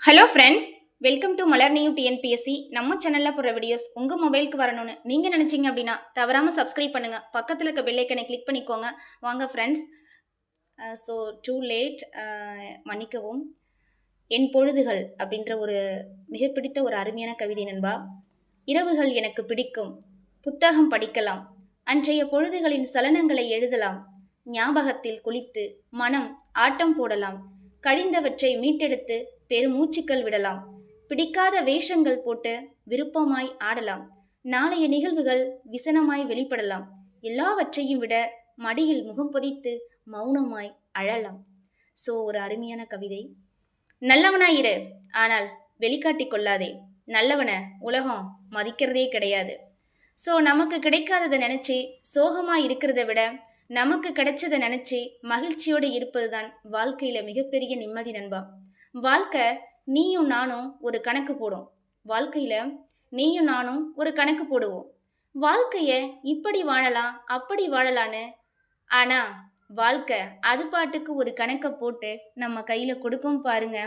Hello friends welcome to Malar new TNPSC நம்ம சேனலில் போகிற வீடியோஸ் உங்கள் மொபைலுக்கு வரணும்னு நீங்கள் நினச்சிங்க அப்படின்னா தவறாமல் சப்ஸ்கிரைப் பண்ணுங்கள் பக்கத்தில் இருக்க பெல்லைக்கனை கிளிக் பண்ணிக்கோங்க. வாங்க ஃப்ரெண்ட்ஸ் ஸோ டூ லேட் மன்னிக்கவும். என் பொழுதுகள் அப்படின்ற ஒரு மிக பிடித்த ஒரு அருமையான கவிதை நண்பா. இரவுகள் எனக்கு பிடிக்கும். புத்தகம் படிக்கலாம். அன்றைய பொழுதுகளின் சலனங்களை எழுதலாம். ஞாபகத்தில் குளித்து மனம் ஆட்டம் போடலாம். கழிந்தவற்றை மீட்டெடுத்து பெருமூச்சுக்கள் விடலாம். பிடிக்காத வேஷங்கள் போட்டு விருப்பமாய் ஆடலாம். நாளைய நிகழ்வுகள் விசனமாய் வெளிப்படலாம். எல்லாவற்றையும் விட மடியில் முகம் பொதித்து மௌனமாய் அழலாம். ஸோ ஒரு அருமையான கவிதை. நல்லவனாயிரு ஆனால் வெளிக்காட்டி கொள்ளாதே. நல்லவனை உலகம் மதிக்கிறதே கிடையாது. ஸோ நமக்கு கிடைக்காததை நினச்சி சோகமாக இருக்கிறத விட நமக்கு கிடைச்சதை நினச்சி மகிழ்ச்சியோடு இருப்பது தான் வாழ்க்கையில் மிகப்பெரிய நிம்மதி நண்பா. வாழ்க்கை நீயும் நானும் ஒரு கணக்கு போடும். வாழ்க்கையில் நீயும் நானும் ஒரு கணக்கு போடுவோம். வாழ்க்கையை இப்படி வாழலாம் அப்படி வாழலான்னு ஆனால் வாழ்க்கை அது பாட்டுக்கு ஒரு கணக்கை போட்டு நம்ம கையில் கொடுக்கும் பாருங்க.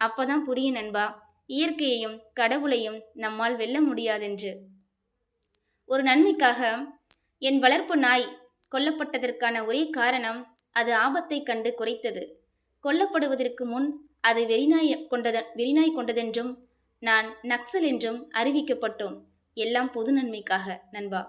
அப்பதான் புரியும் நண்பா இயற்கையையும் கடவுளையும் நம்மால் வெல்ல முடியாதென்று. ஒரு நன்மைக்காக என் வளர்ப்பு நாய் கொல்லப்பட்டதற்கான ஒரே காரணம் அது ஆபத்தை கண்டு குறைத்தது. கொல்லப்படுவதற்கு முன் அது வெறிநாய் கொண்டதன் வெறிநாய் கொண்டதென்றும் நான் நக்சல் என்றும் அறிவிக்கப்பட்டோம். எல்லாம் பொது நன்மைக்காக நண்பா.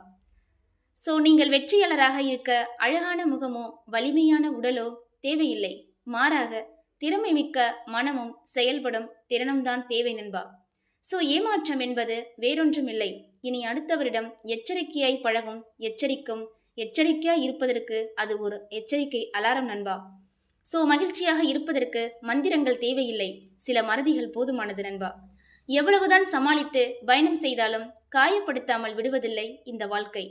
ஸோ நீங்கள் வெற்றியாளராக இருக்க அழகான முகமோ வலிமையான உடலோ தேவையில்லை. மாறாக திறமை மிக்க மனமும் செயல்படும் திறனும் தான் தேவை நண்பா. ஸோ ஏமாற்றம் என்பது வேறொன்றும் இல்லை. இனி அடுத்தவரிடம் எச்சரிக்கையாய் பழகும் எச்சரிக்கும் எச்சரிக்கையாய் இருப்பதற்கு அது ஒரு எச்சரிக்கை அலாரம் நண்பா. ஸோ மகிழ்ச்சியாக இருப்பதற்கு மந்திரங்கள் தேவையில்லை. சில மறதிகள் போதுமானது நண்பா. எவ்வளவுதான் சமாளித்து பயணம் செய்தாலும் காயப்படுத்தாமல் விடுவதில்லை இந்த வாழ்க்கை.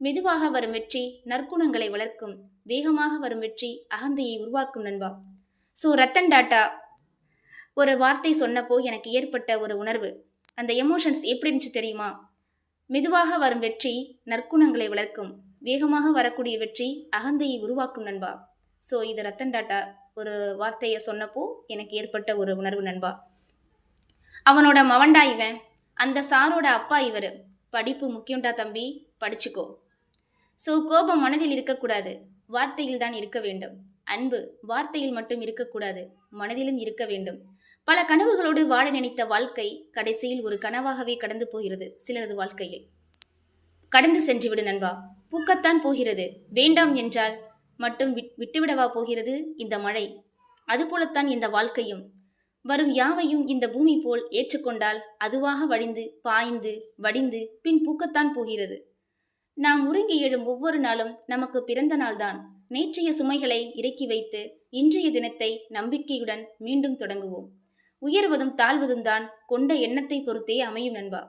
மெதுவாக வரும் வெற்றி நற்குணங்களை வளர்க்கும் வேகமாக வரும் வெற்றி அகந்தையை உருவாக்கும் நண்பா. ஸோ ரத்தன் டாட்டா ஒரு வார்த்தை சொன்னப்போ எனக்கு ஏற்பட்ட ஒரு உணர்வு. அந்த எமோஷன்ஸ் எப்படி இருந்துச்சு தெரியுமா? மெதுவாக வரும் வெற்றி நற்குணங்களை வளர்க்கும் வேகமாக வரக்கூடிய வெற்றி அகந்தையை உருவாக்கும் நண்பா. ஸோ இது ரத்தன் டாட்டா ஒரு வார்த்தையை சொன்னப்போ எனக்கு ஏற்பட்ட ஒரு உணர்வு நண்பா. அவனோட மவன்டா இவன் அந்த சாரோட அப்பா இவர். படிப்பு முக்கியம்டா தம்பி படிச்சுக்கோ. ஸோ கோபம் மனதில் இருக்கக்கூடாது. வார்த்தையில் தான் இருக்க வேண்டும். அன்பு வார்த்தையில் மட்டும் இருக்கக்கூடாது. மனதிலும் இருக்க வேண்டும். பல கனவுகளோடு வாழ நினைத்த வாழ்க்கை கடைசியில் ஒரு கனவாகவே கடந்து போகிறது சிலரது வாழ்க்கையில். கடந்து சென்றுவிடு நண்பா. பூக்கத்தான் போகிறது. வேண்டாம் என்றால் மட்டும் விட் விட்டுவிடவா போகிறது இந்த மழை? அதுபோலத்தான் இந்த வாழ்க்கையும். வரும் யாவையும் இந்த பூமி போல் ஏற்றுக்கொண்டால் அதுவாக வடிந்து பாய்ந்து வடிந்து பின் பூக்கத்தான் போகிறது. நாம் உறங்கி எழும் ஒவ்வொரு நாளும் நமக்கு பிறந்த நாள்தான். நேற்றைய சுமைகளை இறக்கி வைத்து இன்றைய தினத்தை நம்பிக்கையுடன் மீண்டும் தொடங்குவோம். உயர்வதும் தாழ்வதும் தான் கொண்ட எண்ணத்தை பொறுத்தே அமையும் நண்பா.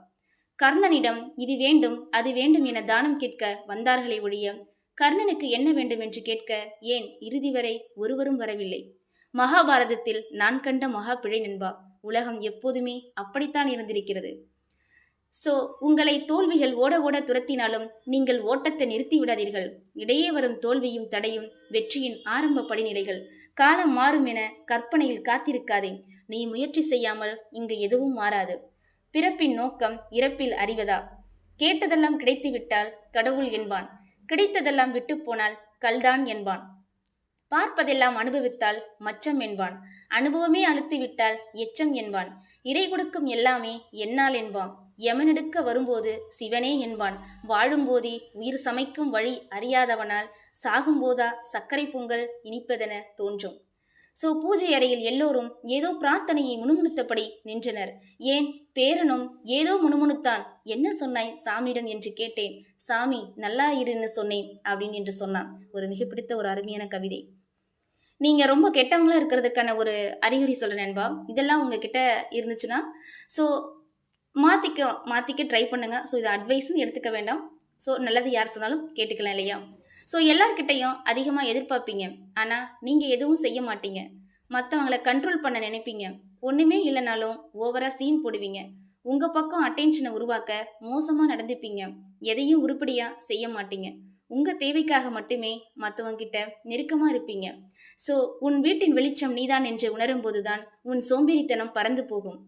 கர்ணனிடம் இது வேண்டும் அது வேண்டும் என தானம் கேட்க வந்தார்களே ஒழிய கர்ணனுக்கு என்ன வேண்டும் என்று கேட்க ஏன் இறுதி வரை ஒருவரும் வரவில்லை. மகாபாரதத்தில் நான் கண்ட மகா பிழை நண்பா உலகம் எப்போதுமே அப்படித்தான் இருந்திருக்கிறது. சோ உங்களை தோல்விகள் ஓட ஓட துரத்தினாலும் நீங்கள் ஓட்டத்தை நிறுத்தி விடாதீர்கள். இடையே வரும் தோல்வியும் தடையும் வெற்றியின் ஆரம்ப படிநிலைகள். காலம் மாறும் என கற்பனையில் காத்திருக்காதே. நீ முயற்சி செய்யாமல் இங்கு எதுவும் மாறாது. பிறப்பின் நோக்கம் இறப்பில் அறிவதா? கேட்டதெல்லாம் கிடைத்துவிட்டால் கடவுள் என்பான். கிடைத்ததெல்லாம் விட்டு போனால் கல்தான் என்பான். பார்ப்பதெல்லாம் அனுபவித்தால் மச்சம் என்பான். அனுபவமே அழுத்திவிட்டால் எச்சம் என்பான். இறை கொடுக்கும் எல்லாமே என்னால் என்பான் யமனெடுக்க வரும்போது சிவனே என்பான். வாழும்போதே உயிர் சமைக்கும் வழி அறியாதவனால் சாகும்போதா சர்க்கரை பொங்கல் இனிப்பதென தோன்றும். சோ பூஜை அறையில் எல்லோரும் ஏதோ பிரார்த்தனையை முணுமுணுத்தபடி நின்றனர். ஏன்? பேரனும் ஏதோ முணுமுணுத்தான். என்ன சொன்னாய் சாமியிடம் என்று கேட்டேன். சாமி நல்லா இருன்னு சொன்னேன் அப்படின்னு என்று சொன்னான். ஒரு மிக பிடித்த ஒரு அருமையான கவிதை. நீங்க ரொம்ப கெட்டவங்களா இருக்கிறதுக்கான ஒரு அறிகுறி சொல்றேன் நண்பா. இதெல்லாம் உங்ககிட்ட இருந்துச்சுன்னா ஸோ மாற்றிக்க மாற்றிக்க ட்ரை பண்ணுங்க. ஸோ இது அட்வைஸ்ன்னு எடுத்துக்க வேண்டாம். ஸோ நல்லது யார் சொன்னாலும் கேட்டுக்கலாம் இல்லையா? ஸோ எல்லார்கிட்டையும் அதிகமாக எதிர்பார்ப்பீங்க. ஆனால் நீங்கள் எதுவும் செய்ய மாட்டீங்க. மற்றவங்களை கண்ட்ரோல் பண்ண நினைப்பீங்க. ஒன்றுமே இல்லைனாலும் ஓவராக சீன் போடுவீங்க. உங்கள் பக்கம் அட்டென்ஷனை உருவாக்க மோசமாக நடந்துப்பீங்க. எதையும் உருப்படியாக செய்ய மாட்டீங்க. உங்கள் தேவைக்காக மட்டுமே மற்றவங்கிட்ட நெருக்கமாக இருப்பீங்க. ஸோ உன் வீட்டின் வெளிச்சம் நீதான் என்று உணரும்போது தான் உன் சோம்பேறித்தனம் பறந்து போகும்.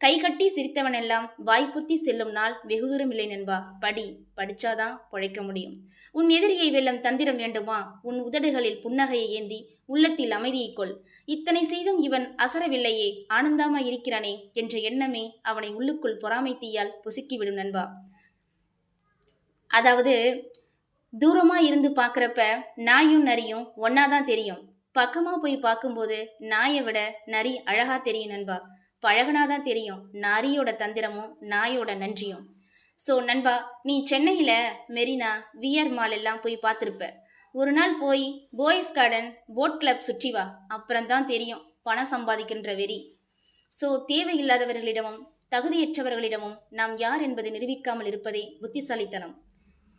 கைகட்டி சிரித்தவனெல்லாம் வாய்ப்புத்தி செல்லும் நாள் வெகு தூரம் இல்லை நண்பா. படி படிச்சாதான் பொழைக்க முடியும். உன் எதிரியை வெல்லும் தந்திரம் வேண்டுமா? உன் உதடுகளில் புன்னகையை ஏந்தி உள்ளத்தில் அமைதியை கொள். இத்தனை செய்தும் இவன் அசரவில்லையே ஆனந்தாமா இருக்கிறானே என்ற எண்ணமே அவனை உள்ளுக்குள் பொறாமை தீயால் பொசுக்கிவிடும் நண்பா. அதாவது தூரமாக இருந்து பார்க்குறப்ப நாயும் நரியும் ஒன்றா தான் தெரியும். பக்கமாக போய் பார்க்கும்போது நாயை விட நரி அழகாக தெரியும் நண்பா. பழகுனாதான் தெரியும். நரியோட தந்திரமும் நாயோட நன்றியும். ஸோ நண்பா நீ சென்னையில் மெரினா விஆர் மால் எல்லாம் போய் பார்த்துருப்ப. ஒரு நாள் போய் போய்ஸ் கார்டன் போட் கிளப் சுற்றி வா. அப்புறம்தான் தெரியும் பணம் சம்பாதிக்கின்ற வெறி. ஸோ தேவையில்லாதவர்களிடமும் தகுதியற்றவர்களிடமும் நாம் யார் என்பதை நிரூபிக்காமல் இருப்பதே புத்திசாலித்தனம்.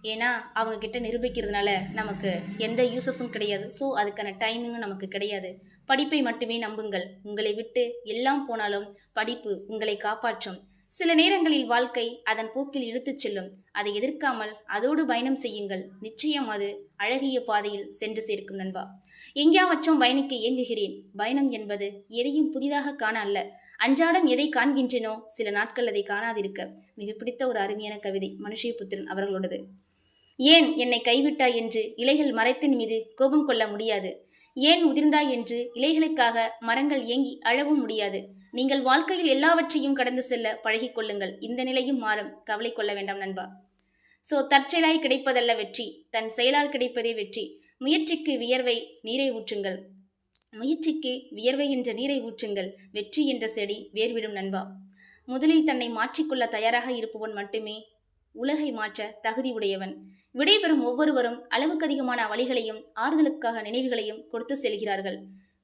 ஏன்னா அவங்க கிட்ட நிரூபிக்கிறதுனால நமக்கு எந்த யூசஸும் கிடையாது. ஸோ அதுக்கான டைமிங்கும் நமக்கு கிடையாது. படிப்பை மட்டுமே நம்புங்கள். உங்களை விட்டு எல்லாம் போனாலும் படிப்பு உங்களை காப்பாற்றும். சில நேரங்களில் வாழ்க்கை அதன் போக்கில் இழுத்துச் செல்லும். அதை எதிர்க்காமல் அதோடு பயணம் செய்யுங்கள். நிச்சயம் அது அழகிய பாதையில் சென்று சேர்க்கும் நண்பா. எங்கேயாவச்சும் பயணிக்க இயங்குகிறேன். பயணம் என்பது எதையும் புதிதாக காண அல்ல. அன்றாடம் எதை காண்கின்றனோ சில நாட்கள் அதை காணாதிருக்க. மிக பிடித்த ஒரு அருமையான கவிதை மனுஷியபுத்திரன் அவர்களோடது. ஏன் என்னை கைவிட்டாய் என்று இலைகள் மரத்தின் மீது கோபம் கொள்ள முடியாது? ஏன் உதிர்ந்தாய் என்று இலைகளுக்காக மரங்கள் ஏங்கி அழவும் முடியாது? நீங்கள் வாழ்க்கையில் எல்லாவற்றையும் கடந்து செல்ல பழகிக்கொள்ளுங்கள் இந்த நிலையும் மாறும். கவலை கொள்ள வேண்டாம் நண்பா. சோ தற்செயலாய் கிடைப்பதல்ல வெற்றி. தன் செயலால் கிடைப்பதே வெற்றி. முயற்சிக்கு வியர்வை நீரை ஊற்றுங்கள். முயற்சிக்கு வியர்வை என்ற நீரை ஊற்றுங்கள். வெற்றி என்ற செடி வேர்விடும் நண்பா. முதலில் தன்னை மாற்றிக்கொள்ள தயாராக இருப்பவன் மட்டுமே உலகை மாற்ற தகுதி உடையவன் விடைபெறும் ஒவ்வொருவரும் அளவுக்கு அதிகமான வழிகளையும் ஆறுதலுக்காக நினைவுகளையும் கொடுத்து செல்கிறார்கள்.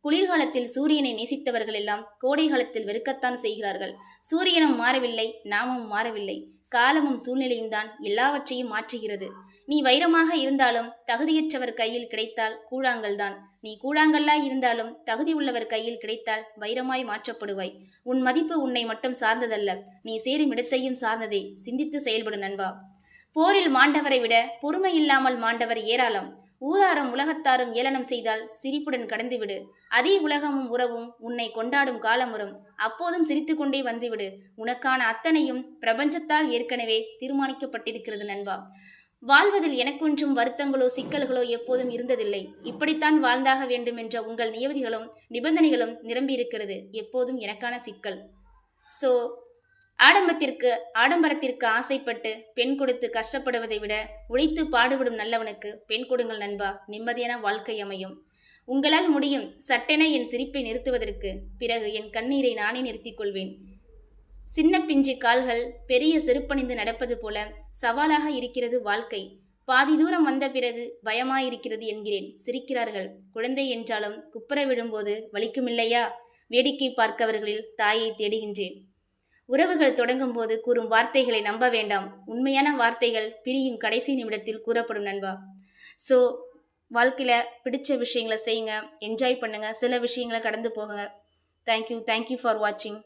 குளிர்காலத்தில் சூரியனை நேசித்தவர்கள் எல்லாம் கோடை காலத்தில் வெறுக்கத்தான் செய்கிறார்கள். சூரியனும் மாறவில்லை நாமும் மாறவில்லை. காலமும் சூழ்நிலையும் தான் எல்லாவற்றையும் மாற்றுகிறது. நீ வைரமாக இருந்தாலும் தகுதியற்றவர் கையில் கிடைத்தால் கூழாங்கல் தான் நீ கூழாங்கல்லாய் இருந்தாலும் தகுதி உள்ளவர் கையில் கிடைத்தால் வைரமாய் மாற்றப்படுவாய். உன் மதிப்பு உன்னை மட்டும் சார்ந்ததல்ல. நீ சேரும் இடத்தையும் சார்ந்ததே. சிந்தித்து செயல்படும் நண்பா. போரில் மாண்டவரை விட பொறுமை இல்லாமல் மாண்டவர் ஏராளம். ஊராரும் உலகத்தாரும் ஏளனம் செய்தால் சிரிப்புடன் கடந்துவிடு. அதே உலகமும் உறவும் உன்னை கொண்டாடும் காலம் வரும் அப்போதும் சிரித்துக்கொண்டே வந்துவிடு. உனக்கான அத்தனையும் பிரபஞ்சத்தால் ஏற்கனவே தீர்மானிக்கப்பட்டிருக்கிறது நண்பா. வாழ்வதில் எனக்கொன்றும் வருத்தங்களோ சிக்கல்களோ எப்போதும் இருந்ததில்லை. இப்படித்தான் வாழ்ந்தாக வேண்டும் என்ற உங்கள் நியதிகளும் நிபந்தனைகளும் நிரம்பியிருக்கிறது. எப்போதும் எனக்கான சிக்கல். ஸோ ஆடம்பத்திற்கு ஆடம்பரத்திற்கு ஆசைப்பட்டு பெண் கொடுத்து கஷ்டப்படுவதை விட உழைத்து பாடுபடும் நல்லவனுக்கு பெண் கொடுங்கள் நண்பா. நிம்மதியான வாழ்க்கை அமையும். உங்களால் முடியும். சட்டென என் சிரிப்பை நிறுத்துவதற்கு பிறகு என் கண்ணீரை நானே நிறுத்திக் கொள்வேன். சின்ன பிஞ்சு கால்கள் பெரிய செருப்பணிந்து நடப்பது போல சவாலாக இருக்கிறது வாழ்க்கை. பாதி தூரம் வந்த பிறகு பயமாயிருக்கிறது என்கிறேன். சிரிக்கிறார்கள். குழந்தை என்றாலும் குப்புற விடும்போது வலிக்குமில்லையா? வேடிக்கை பார்க்கவர்களில் தாயை தேடுகின்றேன். உறவுகள் தொடங்கும் போது கூறும் வார்த்தைகளை நம்ப வேண்டாம். உண்மையான வார்த்தைகள் பிரியும் கடைசி நிமிடத்தில் கூறப்படும் நண்பா. ஸோ வாழ்க்கையில் பிடிச்ச விஷயங்களை செய்யுங்க என்ஜாய் பண்ணுங்கள் சில விஷயங்களை கடந்து போகுங்க. தேங்க்யூ தேங்க்யூ ஃபார் வாட்சிங்